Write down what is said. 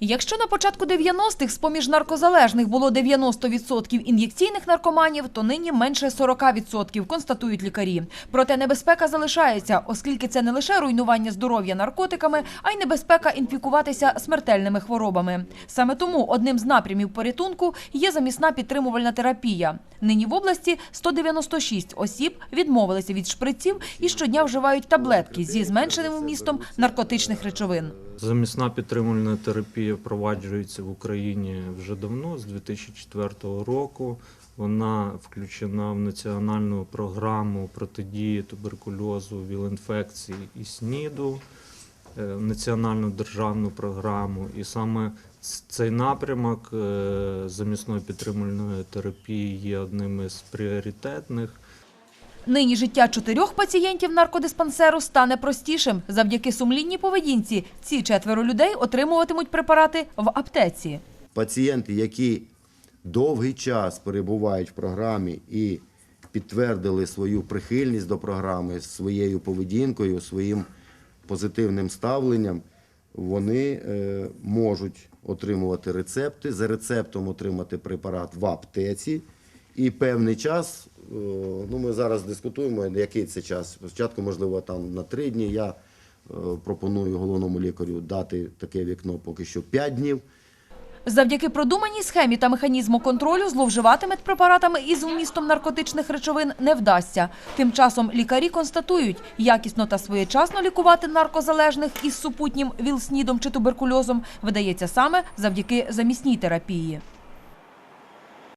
Якщо на початку 90-х з-поміж наркозалежних було 90% ін'єкційних наркоманів, то нині менше 40%, констатують лікарі. Проте небезпека залишається, оскільки це не лише руйнування здоров'я наркотиками, а й небезпека інфікуватися смертельними хворобами. Саме тому одним з напрямів порятунку є замісна підтримувальна терапія. Нині в області 196 осіб відмовилися від шприців і щодня вживають таблетки зі зменшеним вмістом наркотичних речовин. Замісна підтримувальна терапія впроваджується в Україні вже давно, з 2004 року. Вона включена в національну програму протидії туберкульозу, віл-інфекції і СНІДу, е, національну державну програму. І саме цей напрямок е, замісної підтримувальної терапії є одним із пріоритетних. Нині життя чотирьох пацієнтів наркодиспансеру стане простішим. Завдяки сумлінній поведінці ці четверо людей отримуватимуть препарати в аптеці. пацієнти, які довгий час перебувають в програмі і підтвердили свою прихильність до програми своєю поведінкою, своїм позитивним ставленням, вони е, можуть отримувати рецепти, за рецептом отримати препарат в аптеці. І певний час, ну ми зараз дискутуємо, який це час. Спочатку, можливо, там на три дні. Я е, пропоную головному лікарю дати таке вікно поки що 5 днів. Завдяки продуманій схемі та механізму контролю зловживати медпрепаратами із вмістом наркотичних речовин не вдасться. Тим часом лікарі констатують, якісно та своєчасно лікувати наркозалежних із супутнім вілснідом чи туберкульозом видається саме завдяки замісній терапії.